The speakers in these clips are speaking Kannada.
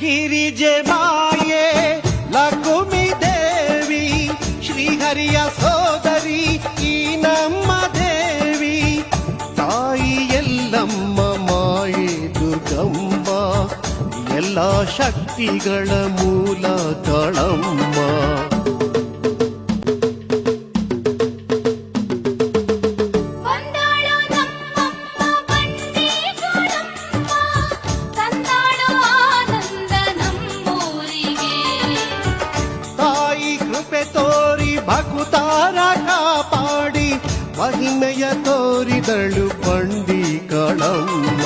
గిరిజమాయే లక్ష్మి దేవి శ్రీహరియ సోదరి ఈ నమ్మ దేవి తాయి ఎల్లమ్మ మాయే దుర్గమ్మ ಎಲ್ಲ ಶಕ್ತಿಗಳ ಮೂಲ ತಳಮ್ಮ ಕರುಣೆಯ ತೋರಿದಳು ಪಂಡಿ ಕಳಮ್ಮ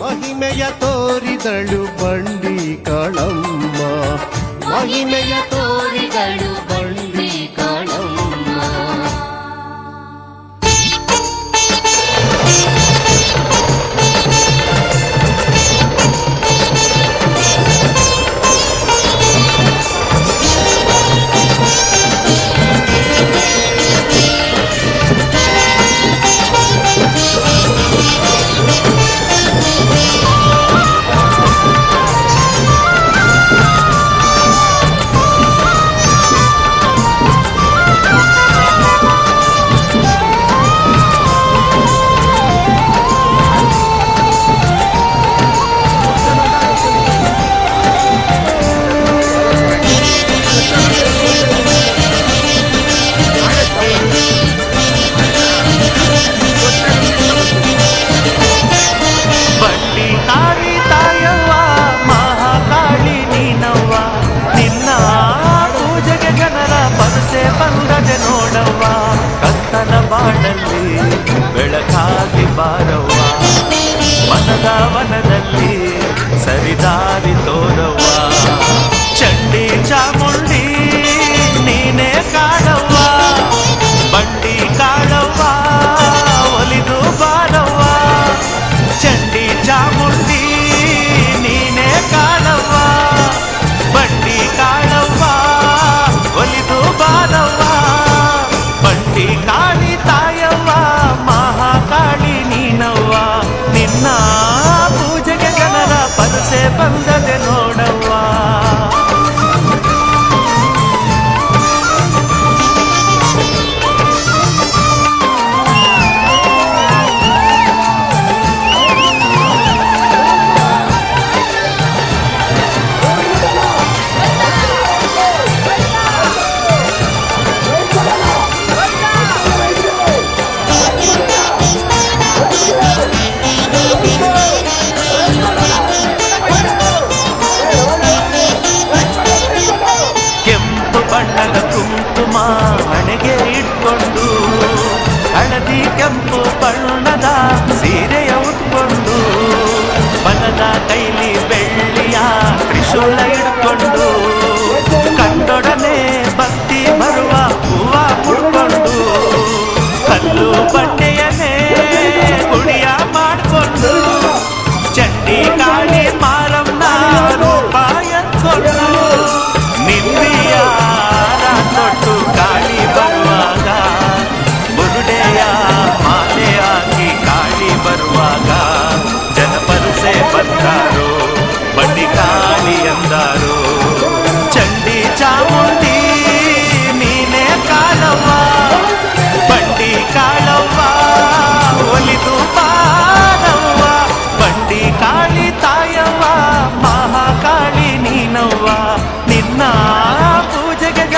ಮಹಿಮೆಯ ತೋರಿದಳು ಬಂಡಿ ಕಳಮ್ಮ ಮಹಿಮೆಯ ತೋರಿದಳು ಬಂಡಿ night.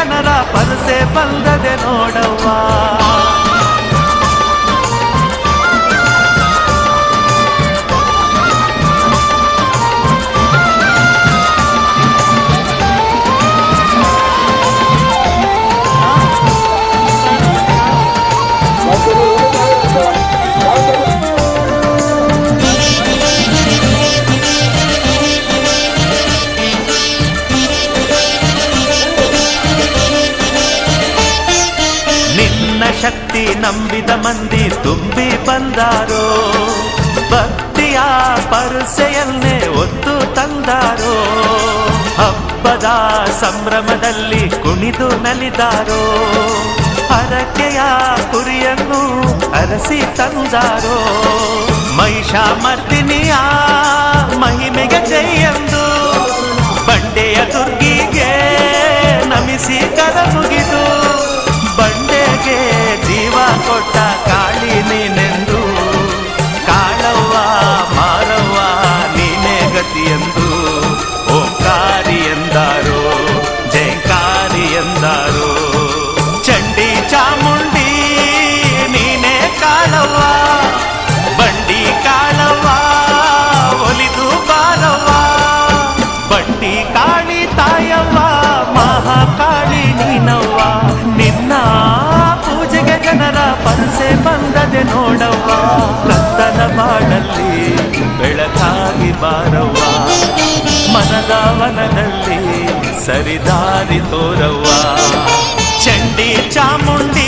ಕನ್ನಡ ಪರಸೆ ಬಂದದೆ ನೋಡವ್ವ. ನಂಬಿದ ಮಂದಿ ತುಂಬಿ ಬಂದಾರೋ? ಭಕ್ತಿಯ ಪರಸೆಯನ್ನೇ ಒತ್ತು ತಂದಾರೋ? ಹಬ್ಬದ ಸಂಭ್ರಮದಲ್ಲಿ ಕುಣಿದು ನಲಿದಾರೋ? ಹರಕೆಯ ಕುರಿಯನ್ನು ಅರಸಿ ತಂದಾರೋ? ಮಹಿಷಾಮರ್ದಿನಿಯ ಮಹಿಮೆಗೆ ಜೈಯಂದು ಬಂಡೆಯ ದುರ್ಗಿಗೆ ನಮಿಸಿ ಕರಮುಗಿ ನೋಡವ್ವ ಕತ್ತಲ ಬಾಡಲ್ಲಿ ಬೆಳಕಾಗಿ ಬಾರವ್ವ. ಮನದಾವನದಲ್ಲಿ ಸರಿದಾರಿ ತೋರವ್ವ. ಚಂಡಿ ಚಾಮುಂಡಿ